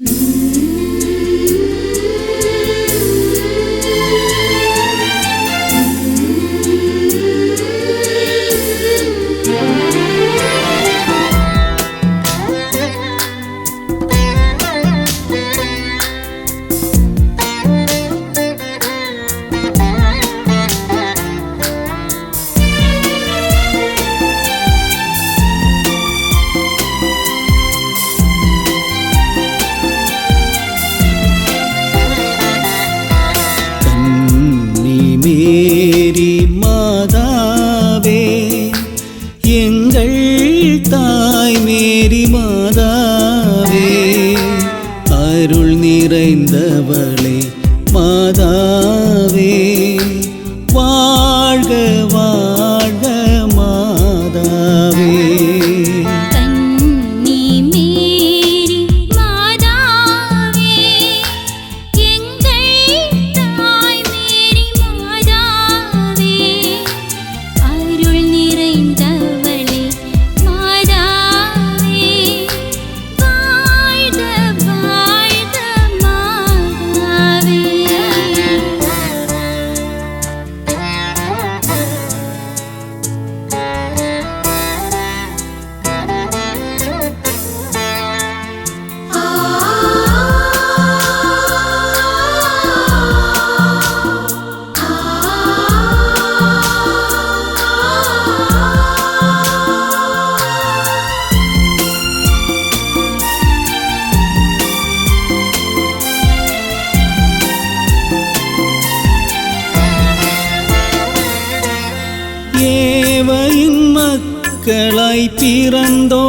Mm-hmm. பிறந்தோ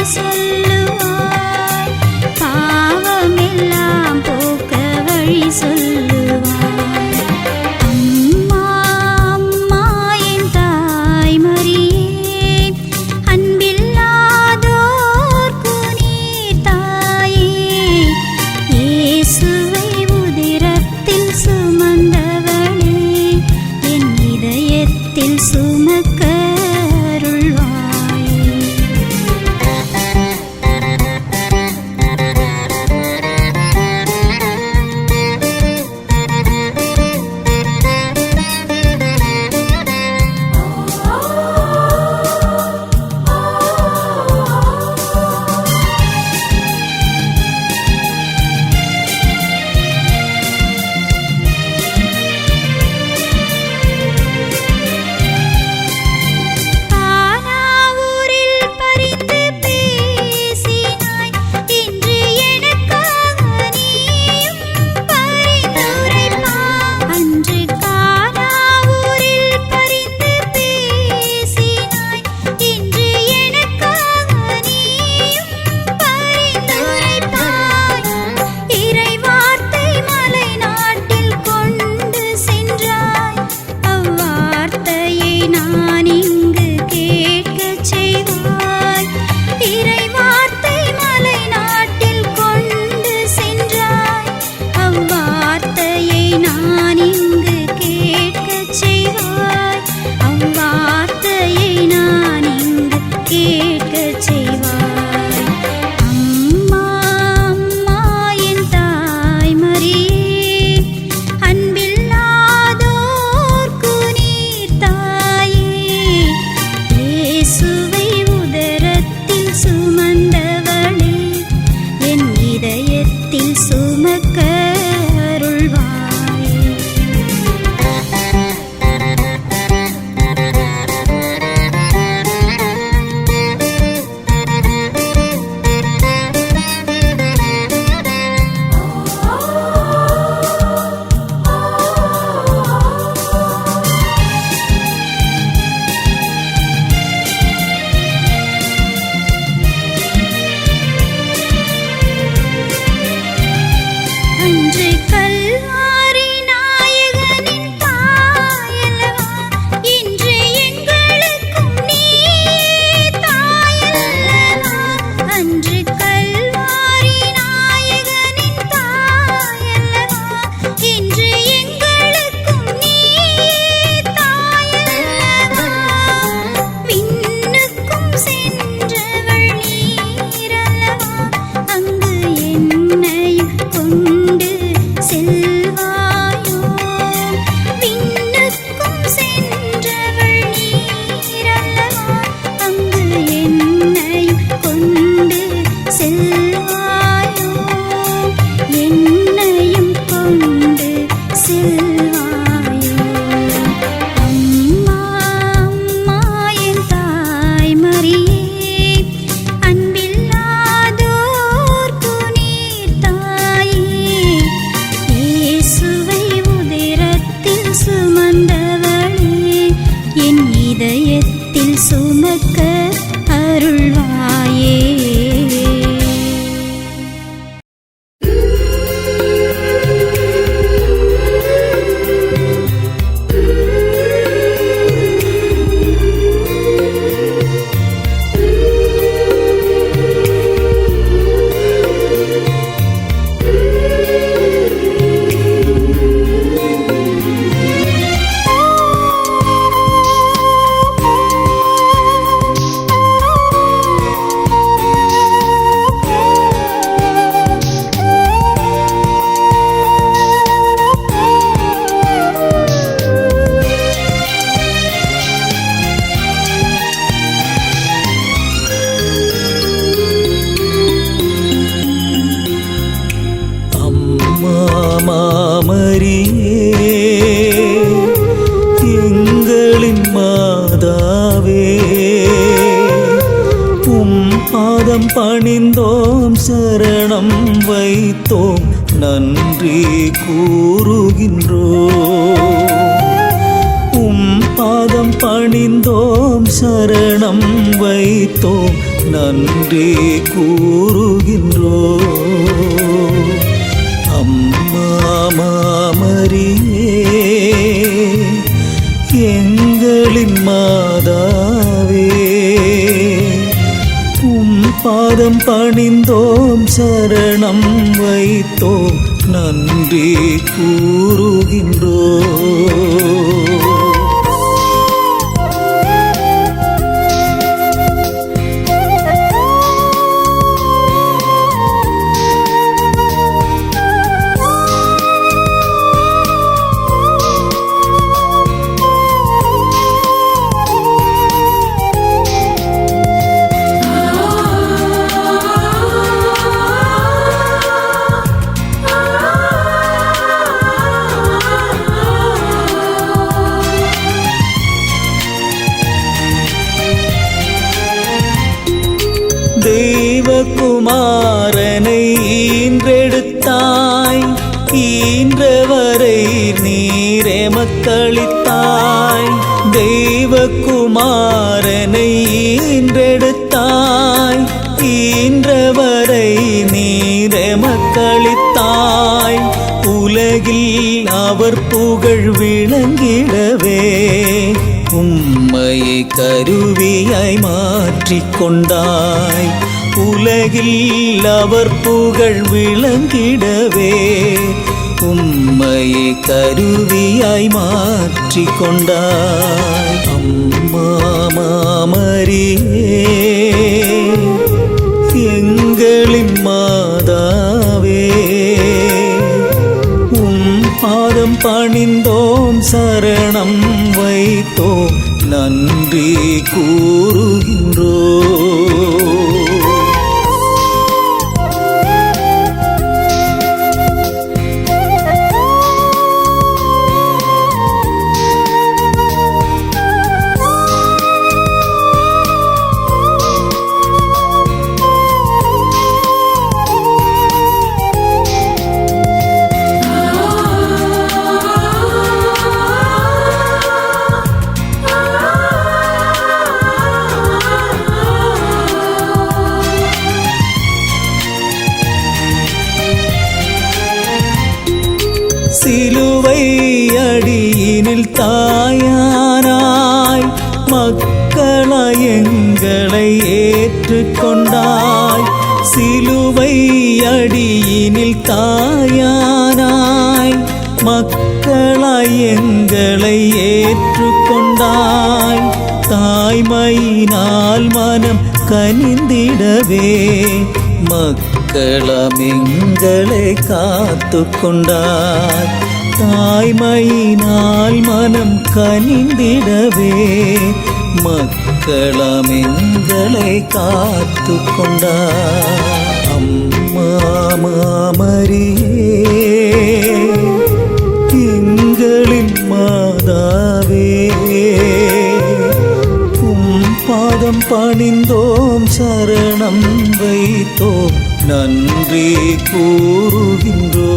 Eso வந்தோம் சரணம் வைத்தோம் நன்றி கூறுகின்றோ அம்மா மாமரியே எங்களின் மாதாவே உம் பாதம் பணிந்தோம் சரணம் வைத்தோம் நன்றி கூறுகின்றோ மாற்றிக் கொண்டாய் உலகில் அவர் புகழ் விளங்கிடவே. உம்மையை கருவியாய் மாற்றிக் கொண்டாய் அம்மா மாமரியே எங்களின் மாதாவே. உம் பாதம் பணிந்தோம் சரணம் வைத்தோம் நன்றி கூறுகின்ற ஏனில் தாயானாய் மக்களாய் எங்களை ஏற்றுக்கொண்டாய். தாய்மையினால் மனம் கனிந்திடவே. மக்களம் எங்களை காத்து கொண்டாய் தாய்மையினால் மனம் கனிந்திடவே. மக்களம் எங்களை காத்து கொண்டாய் அம்மா மாமரியே மாதாவே உம் பாதம் பணிந்தோம் சரணம் வைத்தோம் நன்றி கூறுகின்றோ.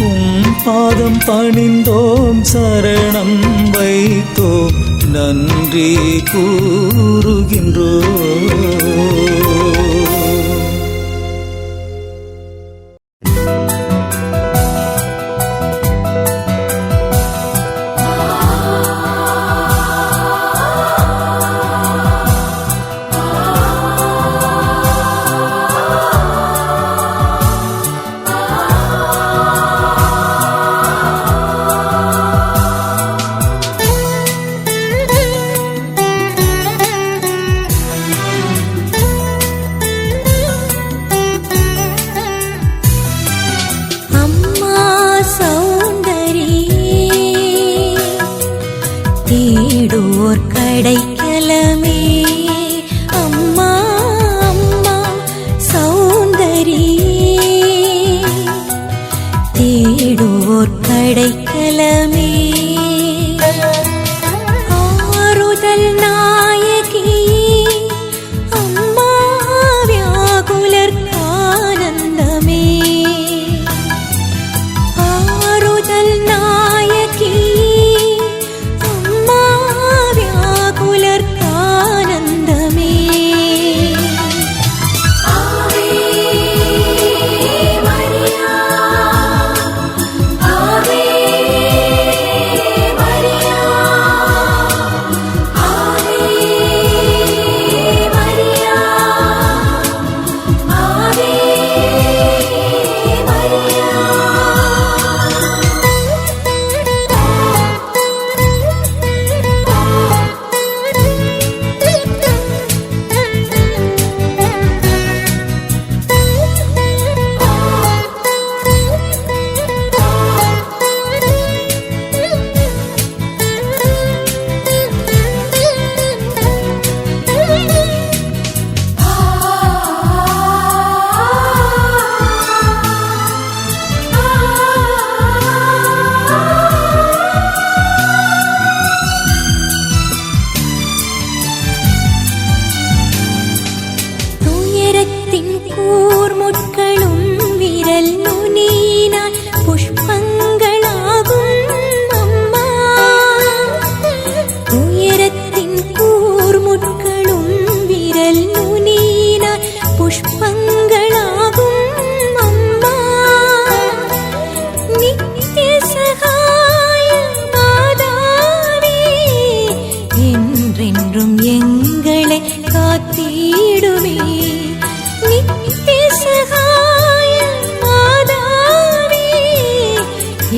உம் பாதம் பணிந்தோம் சரணம் வைத்தோம் நன்றி கூறுகின்றோ.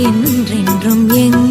என்றென்றும் எங்க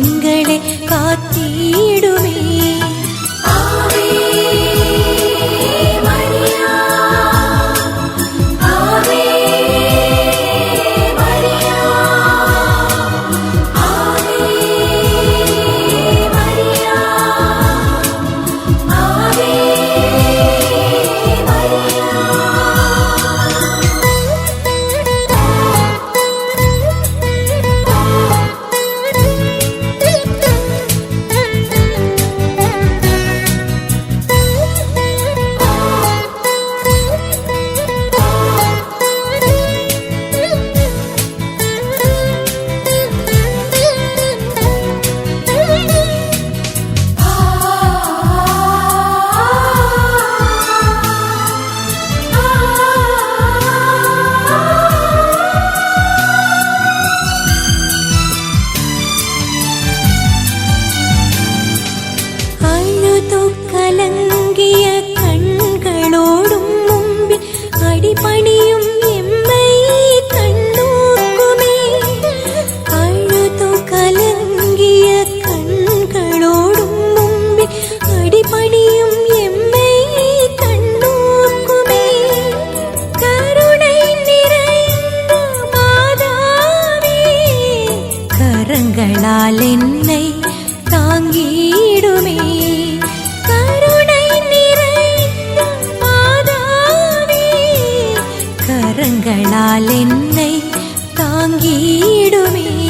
கரங்களால் என்னை தாங்கிடுமே.